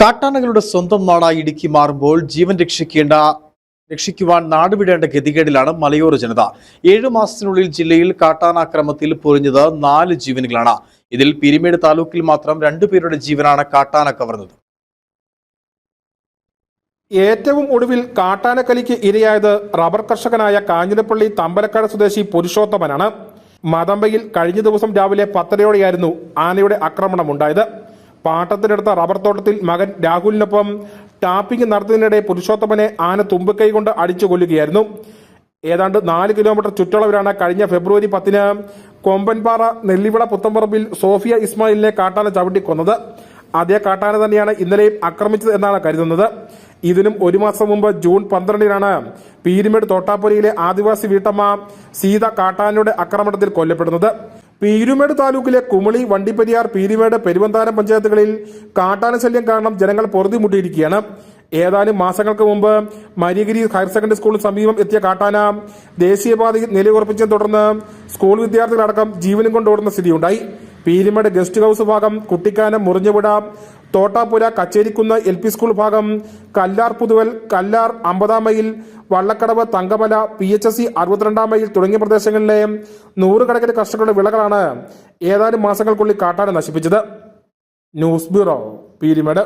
കാട്ടാനകളുടെ സ്വന്തം നാടായി ഇടുക്കി മാറുമ്പോൾ ജീവൻ രക്ഷിക്കേണ്ട രക്ഷിക്കുവാൻ നാടുവിടേണ്ട ഗതികേടിലാണ് മലയോര ജനത. ഏഴു മാസത്തിനുള്ളിൽ ജില്ലയിൽ കാട്ടാനാക്രമത്തിൽ പൊറിഞ്ഞത് നാല് ജീവനുകളാണ്. ഇതിൽ പിരിമേട് താലൂക്കിൽ മാത്രം രണ്ടുപേരുടെ ജീവനാണ് കാട്ടാന കവർന്നത്. ഏറ്റവും ഒടുവിൽ കാട്ടാനക്കലിക്ക് ഇരയായത് റബ്ബർ കർഷകനായ കാഞ്ഞിരപ്പള്ളി തമ്പലക്കാട് സ്വദേശി പുരുഷോത്തമനാണ്. മതമ്പയിൽ കഴിഞ്ഞ ദിവസം രാവിലെ പത്തരയോടെയായിരുന്നു ആനയുടെ ആക്രമണമുണ്ടായത്. പാട്ടത്തിനെടുത്ത റബ്ബർ തോട്ടത്തിൽ മകൻ രാഹുലിനൊപ്പം ടാപ്പിംഗ് നടത്തുന്നതിനിടെ പുരുഷോത്തമനെ ആന തുമ്പിക്കൈ കൊണ്ട് അടിച്ചു കൊല്ലുകയായിരുന്നു. ഏതാണ്ട് നാല് കിലോമീറ്റർ ചുറ്റളവിലാണ് കഴിഞ്ഞ ഫെബ്രുവരി പത്തിന് കൊമ്പൻപാറ നെല്ലിവിള പുത്തമ്പറമ്പിൽ സോഫിയ ഇസ്മായിലിനെ കാട്ടാന ചവിട്ടിക്കൊന്നത് അതേ കാട്ടാന തന്നെയാണ് ഇന്നലെയും ആക്രമിച്ചത് എന്നാണ് കരുതുന്നത്. ഇതിനും ഒരു മാസം മുമ്പ് ജൂൺ പന്ത്രണ്ടിനാണ് പീരുമേട് തോട്ടാപ്പുരയിലെ ആദിവാസി വീട്ടമ്മ സീത കാട്ടാനയുടെ ആക്രമണത്തിൽ കൊല്ലപ്പെടുന്നത്. പീരുമേട് താലൂക്കിലെ കുമളി വണ്ടിപ്പെരിയാർ പീരുമേട് പെരുവന്താനം പഞ്ചായത്തുകളിൽ കാട്ടാന ശല്യം കാരണം ജനങ്ങൾ പൊറുതിമുട്ടിയിരിക്കുകയാണ്. ഏതാനും മാസങ്ങൾക്ക് മുമ്പ് മരിയഗിരി ഹയർ സെക്കൻഡറി സ്കൂളിന് സമീപം എത്തിയ കാട്ടാന ദേശീയപാതയിൽ നിലയുറപ്പിച്ചതിനെ തുടർന്ന് സ്കൂൾ വിദ്യാർത്ഥികളടക്കം ജീവനും കൊണ്ടോടുന്ന സ്ഥിതിയുണ്ടായി. പീരിമേട് ഗസ്റ്റ് ഹൌസ് ഭാഗം Kuttikkanam മുറിഞ്ഞുവിട Thottappura Kacherikunnu L P school ഭാഗം കല്ലാർ പുതുവൽ കല്ലാർ അമ്പതാം mile Vallakkadavu Thankamala P H S C അറുപത്തിരണ്ടാം mile തുടങ്ങിയ പ്രദേശങ്ങളിലെ നൂറുകണക്കിന് കർഷകരുടെ വിളകളാണ് ഏതാനും മാസങ്ങൾക്കുള്ളിൽ കാട്ടാന നശിപ്പിച്ചത്. News bureau Peermade